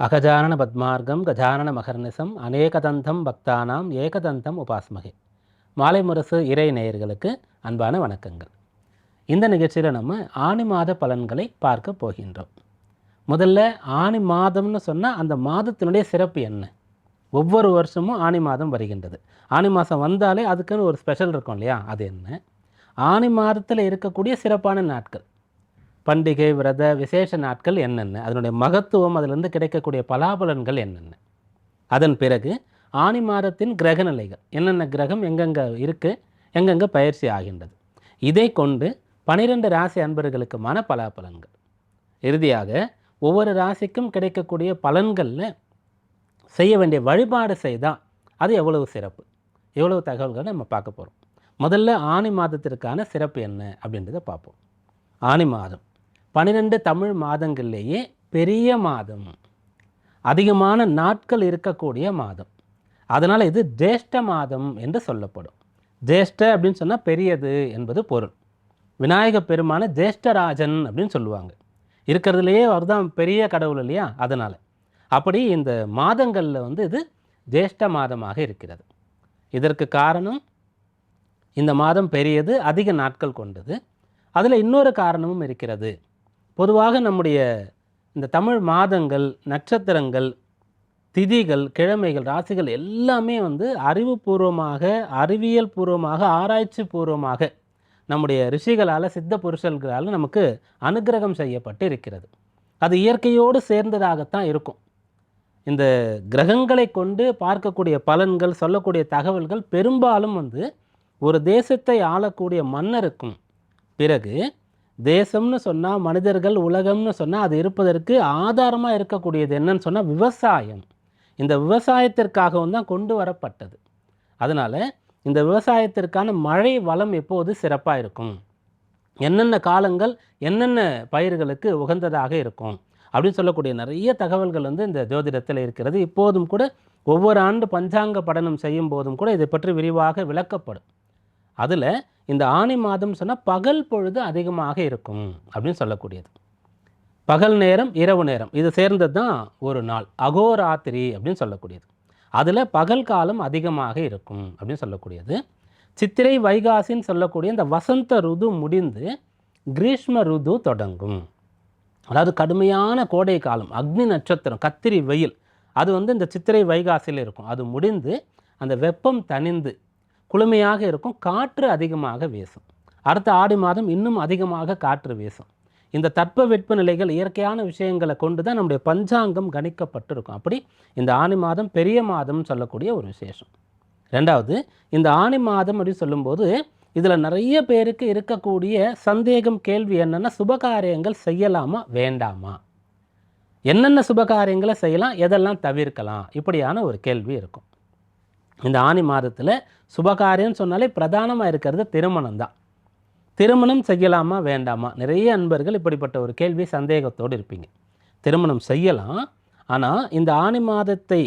அகஜானன பத்மார்க்கம் கஜானன மகர்நிசம் அநேகதந்தம் பக்தானாம் ஏகதந்தம் உபாஸ்மகே மாலை முரசு இறை நேயர்களுக்கு அன்பான வணக்கங்கள். இந்த நிகழ்ச்சியில் நம்ம ஆணி மாத பலன்களை பார்க்க போகின்றோம். முதல்ல ஆணி மாதம்னு சொன்னால் அந்த மாதத்தினுடைய சிறப்பு என்ன? ஒவ்வொரு வருஷமும் ஆணி மாதம் வருகின்றது. ஆணி மாதம் வந்தாலே அதுக்குன்னு ஒரு ஸ்பெஷல் இருக்கும் இல்லையா? அது என்ன? ஆணி மாதத்தில் இருக்கக்கூடிய சிறப்பான நாட்கள். பண்டிகை விரத விசேஷ நாட்கள் என்னென்ன? அதனுடைய மகத்துவம் அதிலிருந்து கிடைக்கக்கூடிய பலாபலன்கள் என்னென்ன? அதன் பிறகு ஆணி மாதத்தின் கிரக நிலைகள் என்னென்ன கிரகம் எங்கெங்கே இருக்குது எங்கெங்கே பயிற்சி ஆகின்றது? இதை கொண்டு பனிரெண்டு ராசி அன்பர்களுக்குமான பலாபலன்கள். இறுதியாக ஒவ்வொரு ராசிக்கும் கிடைக்கக்கூடிய பலன்களில் செய்ய வேண்டிய வழிபாடு செய்தால் அது எவ்வளவு சிறப்பு? எவ்வளவு தகவல்களை நம்ம பார்க்க போகிறோம் முதல்ல ஆணி மாதத்திற்கான சிறப்பு என்ன? அப்படின்றத பார்ப்போம். ஆணி மாதம். பன்னிரெண்டு தமிழ் மாதங்கள்லேயே பெரிய மாதம். அதிகமான நாட்கள் இருக்கக்கூடிய மாதம். அதனால் இது ஜேஷ்ட மாதம் என்று சொல்லப்படும். ஜேஷ்ட அப்படின்னு சொன்னால் பெரியது என்பது பொருள். விநாயக பெருமான ஜேஷ்டராஜன் அப்படின்னு சொல்லுவாங்க. இருக்கிறதுலையே அவர் தான் பெரிய கடவுள் இல்லையா? அதனால். அப்படி இந்த மாதங்களில் வந்து இது ஜேஷ்ட மாதமாக இருக்கிறது. இதற்கு காரணம் இந்த மாதம் பெரியது அதிக நாட்கள் கொண்டது. அதில் இன்னொரு காரணமும் இருக்கிறது. பொதுவாக நம்முடைய இந்த தமிழ் மாதங்கள் நட்சத்திரங்கள் திதிகள் கிழமைகள் ராசிகள் எல்லாமே வந்து அறிவுபூர்வமாக அறிவியல் பூர்வமாக ஆராய்ச்சி பூர்வமாக நம்முடைய ரிஷிகளால் சித்த புருஷர்களால் நமக்கு அனுக்கிரகம் செய்யப்பட்டு இருக்கிறது அது இயற்கையோடு சேர்ந்ததாகத்தான் இருக்கும். இந்த கிரகங்களை கொண்டு பார்க்கக்கூடிய பலன்கள் சொல்லக்கூடிய தகவல்கள் பெரும்பாலும் வந்து ஒரு தேசத்தை ஆளக்கூடிய மன்னருக்கும் பிறகு தேசம்னு சொன்னால் மனிதர்கள் உலகம்னு சொன்னால் அது இருப்பதற்கு ஆதாரமாக இருக்கக்கூடியது என்னன்னு சொன்னால் விவசாயம். இந்த விவசாயத்திற்காகவும் தான் கொண்டு வரப்பட்டது. அதனால் இந்த விவசாயத்திற்கான மழை வளம் எப்போது சிறப்பாக இருக்கும்? என்னென்ன காலங்கள் என்னென்ன பயிர்களுக்கு உகந்ததாக இருக்கும்? அப்படின்னு சொல்லக்கூடிய நிறைய தகவல்கள் வந்து இந்த ஜோதிடத்தில் இருக்கிறது. இப்போதும் கூட ஒவ்வொரு ஆண்டு பஞ்சாங்க படனம் செய்யும் போதும் கூட இதை பற்றி விரிவாக விளக்கப்படும். அதில் இந்த ஆணி மாதம் சொன்னால் பகல் பொழுது அதிகமாக இருக்கும் அப்படின்னு சொல்லக்கூடியது. பகல் நேரம் இரவு நேரம் இது சேர்ந்தது தான் ஒரு நாள் அகோராத்திரி அப்படின்னு சொல்லக்கூடியது. அதில் பகல் காலம் அதிகமாக இருக்கும் அப்படின்னு சொல்லக்கூடியது. சித்திரை வைகாசின்னு சொல்லக்கூடிய இந்த வசந்த ருது முடிந்து கிரீஷ்ம ருது தொடங்கும். அதாவது கடுமையான கோடை காலம் அக்னி நட்சத்திரம் கத்திரி வெயில் அது வந்து இந்த சித்திரை வைகாசியில் இருக்கும். அது முடிந்து அந்த வெப்பம் தணிந்து குளுமையாக இருக்கும் காற்று அதிகமாக வீசும். அடுத்த ஆடி மாதம் இன்னும் அதிகமாக காற்று வீசும். இந்த தட்ப வெப்பநிலைகள் இயற்கையான விஷயங்களை கொண்டு தான் நம்முடைய பஞ்சாங்கம் கணிக்கப்பட்டிருக்கும். அப்படி இந்த ஆணி மாதம் பெரிய மாதம்னு சொல்லக்கூடிய ஒரு விசேஷம். ரெண்டாவது இந்த ஆணி மாதம் அப்படின்னு சொல்லும்போது இதில் நிறைய பேருக்கு இருக்கக்கூடிய சந்தேகம் கேள்வி என்னென்னா சுபகாரியங்கள் செய்யலாமா வேண்டாமா? என்னென்ன சுபகாரியங்களை செய்யலாம் எதெல்லாம் தவிர்க்கலாம்? இப்படியான ஒரு கேள்வி இருக்கும். இந்த ஆணி மாதத்தில் சுபகாரியம் சொன்னாலே பிரதானமாக இருக்கிறது திருமணம் தான் திருமணம் செய்யலாமா வேண்டாமா? நிறைய அன்பர்கள் இப்படிப்பட்ட ஒரு கேள்வி சந்தேகத்தோடு இருப்பீங்க. திருமணம் செய்யலாம் ஆனால் இந்த ஆணி மாதத்தை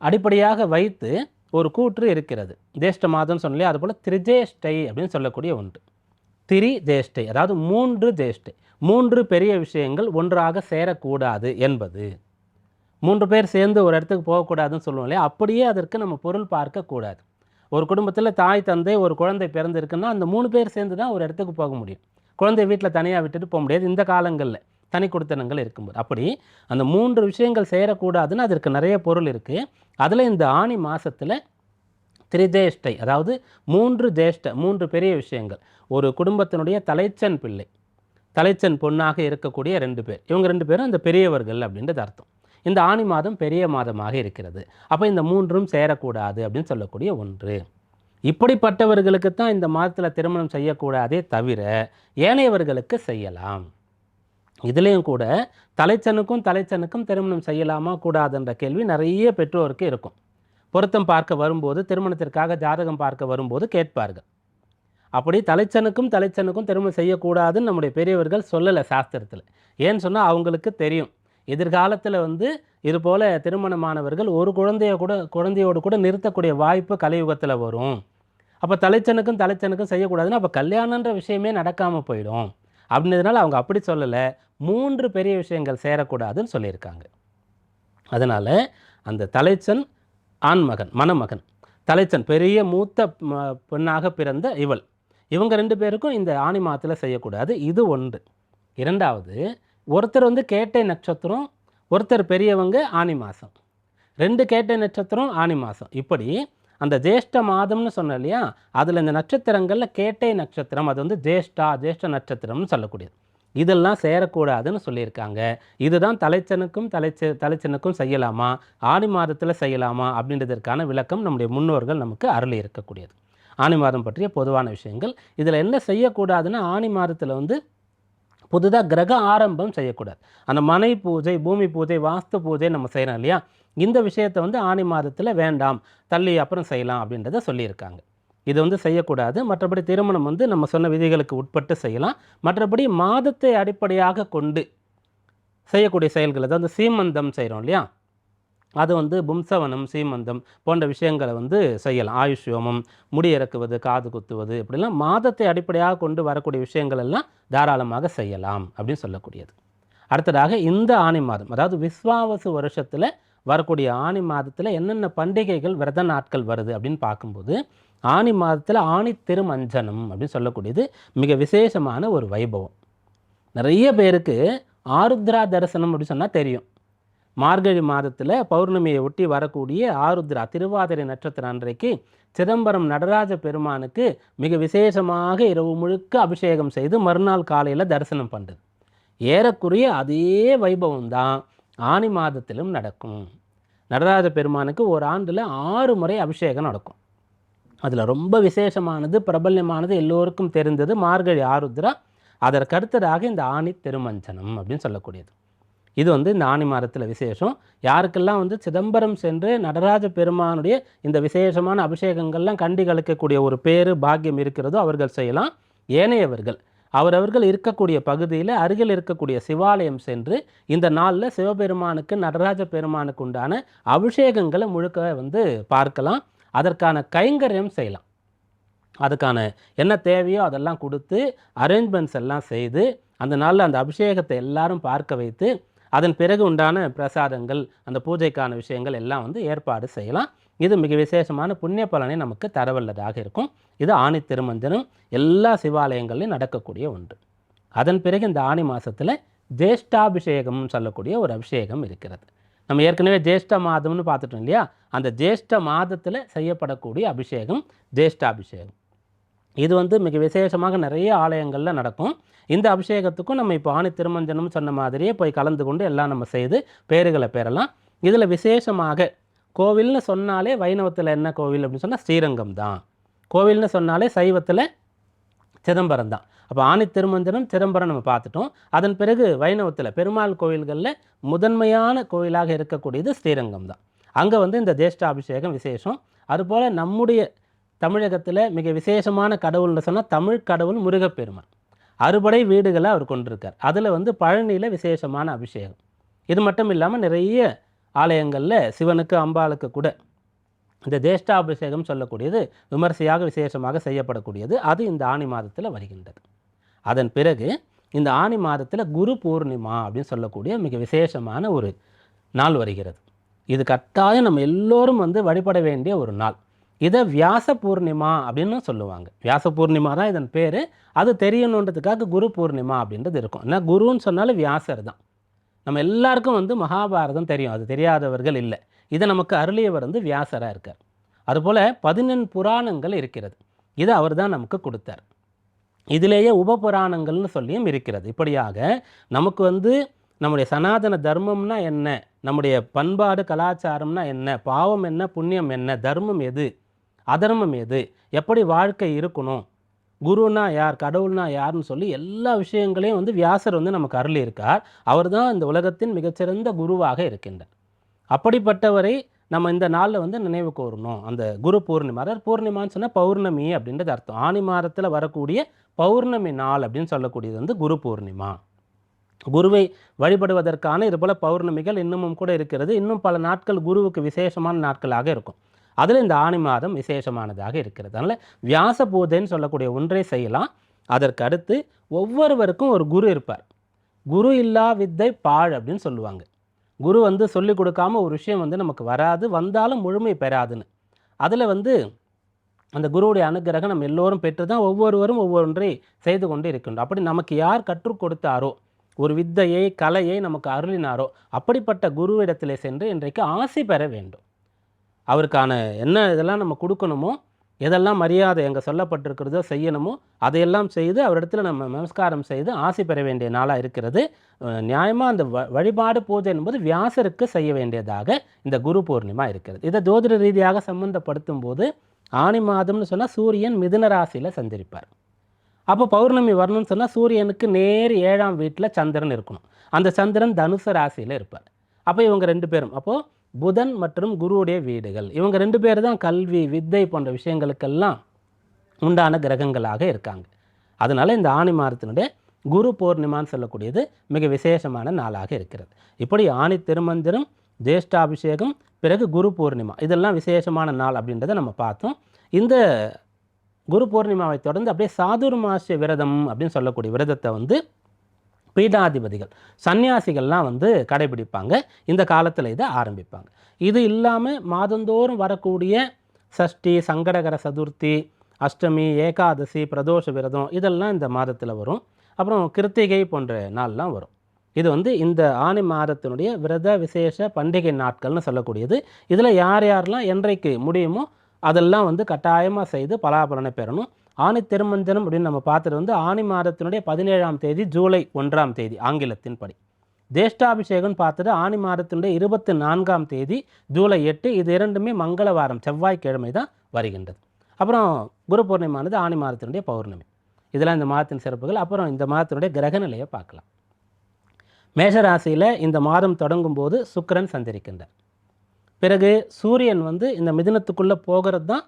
அடிப்படையாக வைத்து ஒரு கூற்று இருக்கிறது. ஜேஷ்ட மாதம் சொன்னாலே அதுபோல் திரிஜேஷ்டை அப்படின்னு சொல்லக்கூடிய ஒன்று. திரி ஜேஷ்டை அதாவது மூன்று ஜேஷ்டை. மூன்று பெரிய விஷயங்கள் ஒன்றாக சேரக்கூடாது என்பது. மூன்று பேர் சேர்ந்து ஒரு இடத்துக்கு போகக்கூடாதுன்னு சொல்லுவோம் இல்லையா? அப்படியே அதற்கு நம்ம பொருள் பார்க்கக்கூடாது. ஒரு குடும்பத்தில் தாய் தந்தை ஒரு குழந்தை பிறந்திருக்குன்னா அந்த மூணு பேர் சேர்ந்து தான் ஒரு இடத்துக்கு போக முடியும். குழந்தை வீட்டில் தனியாக விட்டுட்டு போக முடியாது. இந்த காலங்களில் தனி கொடுத்தனங்கள் இருக்கும்போது. அப்படி அந்த மூன்று விஷயங்கள் சேரக்கூடாதுன்னு அதற்கு நிறைய பொருள் இருக்குது அதில் இந்த ஆணி மாதத்தில் திரிதேஷ்டை அதாவது மூன்று ஜேஷ்ட மூன்று பெரிய விஷயங்கள். ஒரு குடும்பத்தினுடைய தலைச்சன் பிள்ளை தலைச்சன் பொண்ணாக இருக்கக்கூடிய ரெண்டு பேர். இவங்க ரெண்டு பேரும் அந்த பெரியவர்கள் அப்படின்றது அர்த்தம். இந்த ஆணி மாதம் பெரிய மாதமாக இருக்கிறது. அப்போ இந்த மூன்றும் சேரக்கூடாது அப்படின்னு சொல்லக்கூடிய ஒன்று. இப்படிப்பட்டவர்களுக்கு தான் இந்த மாதத்தில் திருமணம் செய்யக்கூடாதே தவிர ஏனையவர்களுக்கு செய்யலாம். இதுலேயும் கூட தலைச்சனுக்கும் தலைச்சனுக்கும் திருமணம் செய்யலாமா கூடாதுன்ற கேள்வி நிறைய பெற்றோருக்கு இருக்கும். பொருத்தம் பார்க்க வரும்போது திருமணத்திற்காக ஜாதகம் பார்க்க வரும்போது கேட்பார்கள். அப்படி தலைச்சனுக்கும் தலைச்சனுக்கும் திருமணம் செய்யக்கூடாதுன்னு நம்முடைய பெரியவர்கள் சொல்லலை சாஸ்திரத்தில். ஏன்னு சொன்னால் அவங்களுக்கு தெரியும். எதிர்காலத்தில் வந்து இது போல் திருமணமானவர்கள் ஒரு குழந்தைய கூட குழந்தையோடு கூட நிறுத்தக்கூடிய வாய்ப்பு கலியுகத்தில் வரும். அப்போ தலைச்சனுக்கும் தலைச்சனுக்கும் செய்யக்கூடாதுன்னு அப்போ கல்யாணன்ற விஷயமே நடக்காமல் போயிடும். அப்படின்றதுனால அவங்க அப்படி சொல்லலை. மூன்று பெரிய விஷயங்கள் சேரக்கூடாதுன்னு சொல்லியிருக்காங்க. அதனால் அந்த தலைச்சன் ஆண்மகன் மணமகன். தலைச்சன் பெரிய மூத்த பெண்ணாக பிறந்த இவள். இவங்க ரெண்டு பேருக்கும் இந்த ஆணி மாத்தில் செய்யக்கூடாது. இது ஒன்று. இரண்டாவது ஒருத்தர் வந்து கேட்டை நட்சத்திரம் ஒருத்தர் பெரியவங்க ஆனி மாதம் ரெண்டு கேட்டை நட்சத்திரம் ஆனி மாதம் இப்படி அந்த ஜேஷ்ட மாதம்னு சொன்னோம் இல்லையா? அதில் இந்த நட்சத்திரங்களில் கேட்டை நட்சத்திரம் அது வந்து ஜேஷ்டா ஜேஷ்ட நட்சத்திரம்னு சொல்லக்கூடியது. இதெல்லாம் சேரக்கூடாதுன்னு சொல்லியிருக்காங்க. இதுதான் தலைச்சனுக்கும் தலைச்ச தலைச்சனுக்கும் செய்யலாமா? ஆனி மாதத்தில் செய்யலாமா? அப்படின்றதற்கான விளக்கம் நம்முடைய முன்னோர்கள் நமக்கு அருளி இருக்கக்கூடியது ஆனி மாதம் பற்றிய பொதுவான விஷயங்கள். இதில் என்ன செய்யக்கூடாதுன்னா ஆனி மாதத்தில் வந்து புதுதாக கிரக ஆரம்பம் செய்யக்கூடாது. அந்த மனை பூஜை பூமி பூஜை வாஸ்து பூஜை நம்ம செய்கிறோம் இல்லையா? இந்த விஷயத்தை வந்து ஆனி மாதத்தில் வேண்டாம் தள்ளி அப்புறம் செய்யலாம் அப்படின்றத சொல்லியிருக்காங்க. இது வந்து செய்யக்கூடாது. மற்றபடி திருமணம் வந்து நம்ம சொன்ன விதிகளுக்கு உட்பட்டு செய்யலாம். மற்றபடி மாதத்தை அடிப்படையாக கொண்டு செய்யக்கூடிய செயல்கள் அதாவது சீமந்தம் செய்கிறோம் இல்லையா? அது வந்து பும்சவனம் சீமந்தம் போன்ற விஷயங்களை வந்து செய்யலாம். ஆயுஷ் யோமம் முடி இறக்குவது காது குத்துவது இப்படிலாம் மாதத்தை அடிப்படையாக கொண்டு வரக்கூடிய விஷயங்கள் எல்லாம் தாராளமாக செய்யலாம் அப்படின்னு சொல்லக்கூடியது. அடுத்ததாக இந்த ஆணி மாதம் அதாவது விஸ்வாவசு வருஷத்தில் வரக்கூடிய ஆணி மாதத்தில் என்னென்ன பண்டிகைகள் விரத நாட்கள் வருது அப்படின்னு பார்க்கும்போது ஆணி மாதத்தில் ஆணி திருமஞ்சனம் அப்படின்னு சொல்லக்கூடியது மிக விசேஷமான ஒரு வைபவம். நிறைய பேருக்கு ஆருத்ரா தரிசனம் அப்படின்னு சொன்னால் தெரியும். மார்கழி மாதத்தில் பௌர்ணமியை ஒட்டி வரக்கூடிய ஆருத்ரா திருவாதிரை நட்சத்திரம் அன்றைக்கு சிதம்பரம் நடராஜ பெருமானுக்கு மிக விசேஷமாக இரவு முழுக்க அபிஷேகம் செய்து மறுநாள் காலையில் தரிசனம் பண்ணுது ஏறக்குறைய அதே வைபவம் தான் ஆணி மாதத்திலும் நடக்கும். நடராஜ பெருமானுக்கு ஒரு ஆண்டில் ஆறு முறை அபிஷேகம் நடக்கும். அதில் ரொம்ப விசேஷமானது பிரபல்யமானது எல்லோருக்கும் தெரிந்தது மார்கழி ஆருத்ரா. அதற்கடுத்ததாக இந்த ஆணி திருமஞ்சனம் அப்படின்னு சொல்லக்கூடியது. இது வந்து இந்த ஆணி மாதத்தில் விசேஷம். யாருக்கெல்லாம் வந்து சிதம்பரம் சென்று நடராஜ பெருமானுடைய இந்த விசேஷமான அபிஷேகங்கள்லாம் கண்டி கலக்கக்கூடிய ஒரு பேரு பாக்கியம் இருக்கிறதோ அவர்கள் செய்யலாம். ஏனையவர்கள் அவரவர்கள் இருக்கக்கூடிய பகுதியில் அருகில் இருக்கக்கூடிய சிவாலயம் சென்று இந்த நாளில் சிவபெருமானுக்கு நடராஜ பெருமானுக்கு உண்டான அபிஷேகங்களை முழுக்க வந்து பார்க்கலாம். அதற்கான கைங்கரியம் செய்யலாம். அதுக்கான என்ன தேவையோ அதெல்லாம் கொடுத்து அரேஞ்ச்மெண்ட்ஸ் எல்லாம் செய்து அந்த நாளில் அந்த அபிஷேகத்தை எல்லாரும் பார்க்க வைத்து அதன் பிறகு உண்டான பிரசாதங்கள் அந்த பூஜைக்கான விஷயங்கள் எல்லாம் வந்து ஏற்பாடு செய்யலாம். இது மிக விசேஷமான புண்ணிய பலனை நமக்கு தரவல்லதாக இருக்கும். இது ஆணி திருமஞ்சனம் எல்லா சிவாலயங்கள்லையும் நடக்கக்கூடிய ஒன்று. அதன் பிறகு இந்த ஆணி மாதத்தில் ஜேஷ்டாபிஷேகம்னு சொல்லக்கூடிய ஒரு அபிஷேகம் இருக்கிறது. நம்ம ஏற்கனவே ஜேஷ்ட மாதம்னு பார்த்துட்டோம் இல்லையா? அந்த ஜேஷ்ட மாதத்தில் செய்யப்படக்கூடிய அபிஷேகம் ஜேஷ்டாபிஷேகம். இது வந்து மிக விசேஷமாக நிறைய ஆலயங்களில் நடக்கும். இந்த அபிஷேகத்துக்கும் நம்ம இப்போ ஆணி திருமஞ்சனம் சொன்ன மாதிரியே போய் கலந்து கொண்டு எல்லாம் நம்ம செய்து பேறுகளை பெறலாம். இதில் விசேஷமாக கோவில்னு சொன்னாலே வைணவத்தில் என்ன கோவில் அப்படின்னு சொன்னால் ஸ்ரீரங்கம் தான். கோவில்னு சொன்னாலே சைவத்தில் சிதம்பரம் தான். அப்போ ஆணி திருமஞ்சனம் சிதம்பரம் நம்ம பார்த்துட்டோம். அதன் பிறகு வைணவத்தில் பெருமாள் கோவில்களில் முதன்மையான கோவிலாக இருக்கக்கூடியது ஸ்ரீரங்கம் தான். அங்கே வந்து இந்த ஜேஷ்டாபிஷேகம் விசேஷம். அதுபோல் நம்முடைய தமிழகத்தில் மிக விசேஷமான கடவுள்னு சொன்னால் தமிழ் கடவுள் முருகப்பெருமான். அறுபடை வீடுகளை அவர் கொண்டிருக்கார். அதில் வந்து பழனியில் விசேஷமான அபிஷேகம். இது மட்டும் இல்லாமல் நிறைய ஆலயங்களில் சிவனுக்கு அம்பாளுக்கு கூட இந்த தேஷ்டாபிஷேகம் சொல்லக்கூடியது விமர்சையாக விசேஷமாக செய்யப்படக்கூடியது. அது இந்த ஆணி மாதத்தில் வருகின்றது. அதன் பிறகு இந்த ஆணி மாதத்தில் குரு பூர்ணிமா அப்படின்னு சொல்லக்கூடிய மிக விசேஷமான ஒரு நாள் வருகிறது. இது கட்டாயம் நம்ம எல்லோரும் வந்து வழிபட வேண்டிய ஒரு நாள். இதை வியாச பூர்ணிமா அப்படின்னு சொல்லுவாங்க. வியாச பூர்ணிமா தான் இதன் பேர். அது தெரியணுன்றதுக்காக குரு பூர்ணிமா அப்படின்றது இருக்கும். ஏன்னா குருன்னு சொன்னாலும் வியாசர் தான். நம்ம எல்லாருக்கும் வந்து மகாபாரதம் தெரியும். அது தெரியாதவர்கள் இல்லை. இதை நமக்கு அருளியவர் வந்து வியாசராக இருக்கார். அதுபோல் பதினெண் புராணங்கள் இருக்கிறது. இதை அவர் தான் நமக்கு கொடுத்தார். இதிலேயே உபபுராணங்கள்னு சொல்லியும் இருக்கிறது. இப்படியாக நமக்கு வந்து நம்முடைய சனாதன தர்மம்னா என்ன? நம்முடைய பண்பாடு கலாச்சாரம்னா என்ன? பாவம் என்ன? புண்ணியம் என்ன? தர்மம் எது? அதர்மம் எது? எப்படி வாழ்க்கை இருக்கணும்? குருனா யார்? கடவுள்னா யாருன்னு சொல்லி எல்லா விஷயங்களையும் வந்து வியாசர் வந்து நமக்கு அருளி இருக்கார் அவர் தான் இந்த உலகத்தின் மிகச்சிறந்த குருவாக இருக்கின்றார். அப்படிப்பட்டவரை நம்ம இந்த நாளில் வந்து நினைவு கூறணும் அந்த குரு பூர்ணிமா பூர்ணிமான்னு சொன்னால் பௌர்ணமி அப்படின்றது அர்த்தம். ஆனி மாதத்தில் வரக்கூடிய பௌர்ணமி நாள் அப்படின்னு சொல்லக்கூடியது வந்து குரு பூர்ணிமா. குருவை வழிபடுவதற்கான இதுபோல் பௌர்ணமிகள் இன்னமும் கூட இருக்கிறது. இன்னும் பல நாட்கள் குருவுக்கு விசேஷமான நாட்களாக இருக்கும். அதில் இந்த ஆணி மாதம் விசேஷமானதாக இருக்கிறது. அதனால் வியாச பூஜைன்னு சொல்லக்கூடிய ஒன்றை செய்யலாம். அதற்கு அடுத்து ஒவ்வொருவருக்கும் ஒரு குரு இருப்பார். குரு இல்லா வித்தை பாழ் அப்படின்னு சொல்லுவாங்க. குரு வந்து சொல்லிக் கொடுக்காம ஒரு விஷயம் வந்து நமக்கு வராது. வந்தாலும் முழுமை பெறாதுன்னு. அதில் வந்து அந்த குருவுடைய அனுக்கிரகம் நம்ம எல்லோரும் பெற்று தான் ஒவ்வொருவரும் ஒவ்வொன்றை செய்து கொண்டு இருக்கின்றோம். அப்படி நமக்கு யார் கற்றுக் கொடுத்தாரோ ஒரு வித்தையை கலையை நமக்கு அருளினாரோ அப்படிப்பட்ட குருவிடத்திலே சென்று இன்றைக்கு ஆசை பெற வேண்டும். அவருக்கான என்ன இதெல்லாம் நம்ம கொடுக்கணுமோ எதெல்லாம் மரியாதை எங்கே சொல்லப்பட்டிருக்கிறதோ செய்யணுமோ அதையெல்லாம் செய்து அவரிடத்துல நம்ம நமஸ்காரம் செய்து ஆசை பெற வேண்டிய நாளாக இருக்கிறது. நியாயமாக அந்த வ வழிபாடு பூஜை என்பது வியாசருக்கு செய்ய வேண்டியதாக இந்த குரு பூர்ணிமா இருக்கிறது. இதை ஜோதிட ரீதியாக சம்பந்தப்படுத்தும் போது ஆணி மாதம்னு சொன்னால் சூரியன் மிதுன ராசியில் சந்திரிப்பார் அப்போ பௌர்ணமி வரணும்னு சொன்னால் சூரியனுக்கு நேர் ஏழாம் வீட்டில் சந்திரன் இருக்கணும். அந்த சந்திரன் தனுசு ராசியில் இருப்பார். அப்போ இவங்க ரெண்டு பேரும். அப்போது புதன் மற்றும் குருவுடைய வீடுகள். இவங்க ரெண்டு பேர் தான் கல்வி வித்தை போன்ற விஷயங்களுக்கெல்லாம் உண்டான கிரகங்களாக இருக்காங்க. அதனால இந்த ஆணி மாதத்தினுடைய குரு பூர்ணிமான்னு சொல்லக்கூடியது மிக விசேஷமான நாளாக இருக்கிறது. இப்படி ஆணி திருமந்திரம் ஜேஷ்டாபிஷேகம் பிறகு குரு பூர்ணிமா இதெல்லாம் விசேஷமான நாள் அப்படின்றத நம்ம பார்த்தோம். இந்த குரு பூர்ணிமாவை தொடர்ந்து அப்படியே சாதுர்மாசிய விரதம் அப்படின்னு சொல்லக்கூடிய விரதத்தை வந்து பீடாதிபதிகள் சன்னியாசிகள்லாம் வந்து கடைபிடிப்பாங்க. இந்த காலத்தில் இதை ஆரம்பிப்பாங்க. இது இல்லாமல் மாதந்தோறும் வரக்கூடிய சஷ்டி சங்கடகர சதுர்த்தி அஷ்டமி ஏகாதசி பிரதோஷ விரதம் இதெல்லாம் இந்த மாதத்தில் வரும். அப்புறம் கிருத்திகை போன்ற நாள்லாம் வரும். இது வந்து இந்த ஆணி மாதத்தினுடைய விரத விசேஷ பண்டிகை நாட்கள்னு சொல்லக்கூடியது. இதில் யார் யாரெல்லாம் என்றைக்கு முடியுமோ அதெல்லாம் வந்து கட்டாயமாக செய்து பலாபலனை பெறணும். ஆணி திருமஞ்சனம் அப்படின்னு நம்ம பார்த்துட்டு வந்து ஆணி மாதத்தினுடைய பதினேழாம் தேதி ஜூலை ஒன்றாம் தேதி ஆங்கிலத்தின் படி. ஜேஷ்டாபிஷேகம் பார்த்துட்டு ஆணி மாதத்தினுடைய இருபத்தி நான்காம் தேதி ஜூலை எட்டு இது இரண்டுமே மங்களவாரம் செவ்வாய்க்கிழமை தான் வருகின்றது. அப்புறம் குரு பூர்ணிமானது ஆணி மாதத்தினுடைய பௌர்ணமி. இதெல்லாம் இந்த மாதத்தின் சிறப்புகள். அப்புறம் இந்த மாதத்தினுடைய கிரக நிலையை பார்க்கலாம். மேஷராசியில் இந்த மாதம் தொடங்கும் போது சுக்கரன் சஞ்சரிக்கின்றார். பிறகு சூரியன் வந்து இந்த மிதினத்துக்குள்ளே போகிறது தான்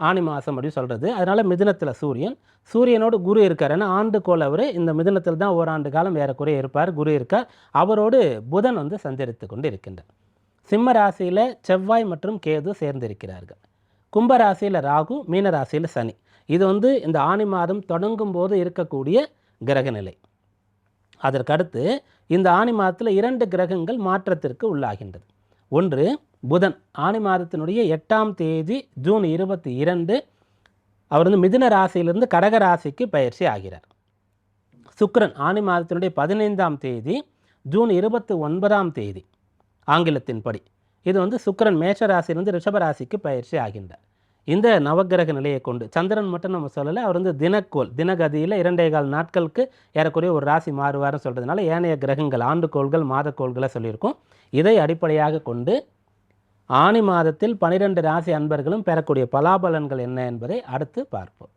ஆணி மாதம் அப்படின்னு சொல்கிறது அதனால் மிதினத்தில் சூரியன். சூரியனோடு குரு இருக்கார். ஏன்னா ஆண்டுகோள் அவர். இந்த மிதினத்தில் தான் ஓராண்டு காலம் ஏறக்குறைய இருப்பார் குரு இருக்கார். அவரோடு புதன் வந்து சந்தரித்து கொண்டு இருக்கின்றார் சிம்ம ராசியில் செவ்வாய் மற்றும் கேது சேர்ந்திருக்கிறார்கள். கும்ப ராசியில் ராகு மீன ராசியில் சனி. இது வந்து இந்த ஆணி மாதம் தொடங்கும் போது இருக்கக்கூடிய கிரக நிலை. அதற்கடுத்து இந்த ஆணி மாதத்தில் இரண்டு கிரகங்கள் மாற்றத்திற்கு உள்ளாகின்றது. ஒன்று புதன் ஆணி மாதத்தினுடைய எட்டாம் தேதி ஜூன் இருபத்தி இரண்டு அவர் வந்து மிதுன ராசியிலிருந்து கடக ராசிக்கு பயிற்சி ஆகிறார். சுக்கிரன் ஆணி மாதத்தினுடைய பதினைந்தாம் தேதி ஜூன் இருபத்தி ஒன்பதாம் தேதி ஆங்கிலத்தின்படி இது வந்து சுக்கரன் மேஷ ராசியிலிருந்து ரிஷப ராசிக்கு பயிற்சி ஆகின்றார். இந்த நவக்கிரக நிலையை கொண்டு சந்திரன் மட்டும் நம்ம சொல்லலை அவர் வந்து தினக்கோள் தினகதியில் இரண்டே கால் நாட்களுக்கு ஏறக்குறைய ஒரு ராசி மாறுவார்னு சொல்கிறதுனால ஏனைய கிரகங்கள் ஆண்டுகோள்கள் மாதக்கோள்களை சொல்லியிருக்கோம். இதை அடிப்படையாக கொண்டு ஆணி மாதத்தில் பனிரெண்டு ராசி அன்பர்களும் பெறக்கூடிய பலாபலன்கள் என்ன என்பதை அடுத்து பார்ப்போம்.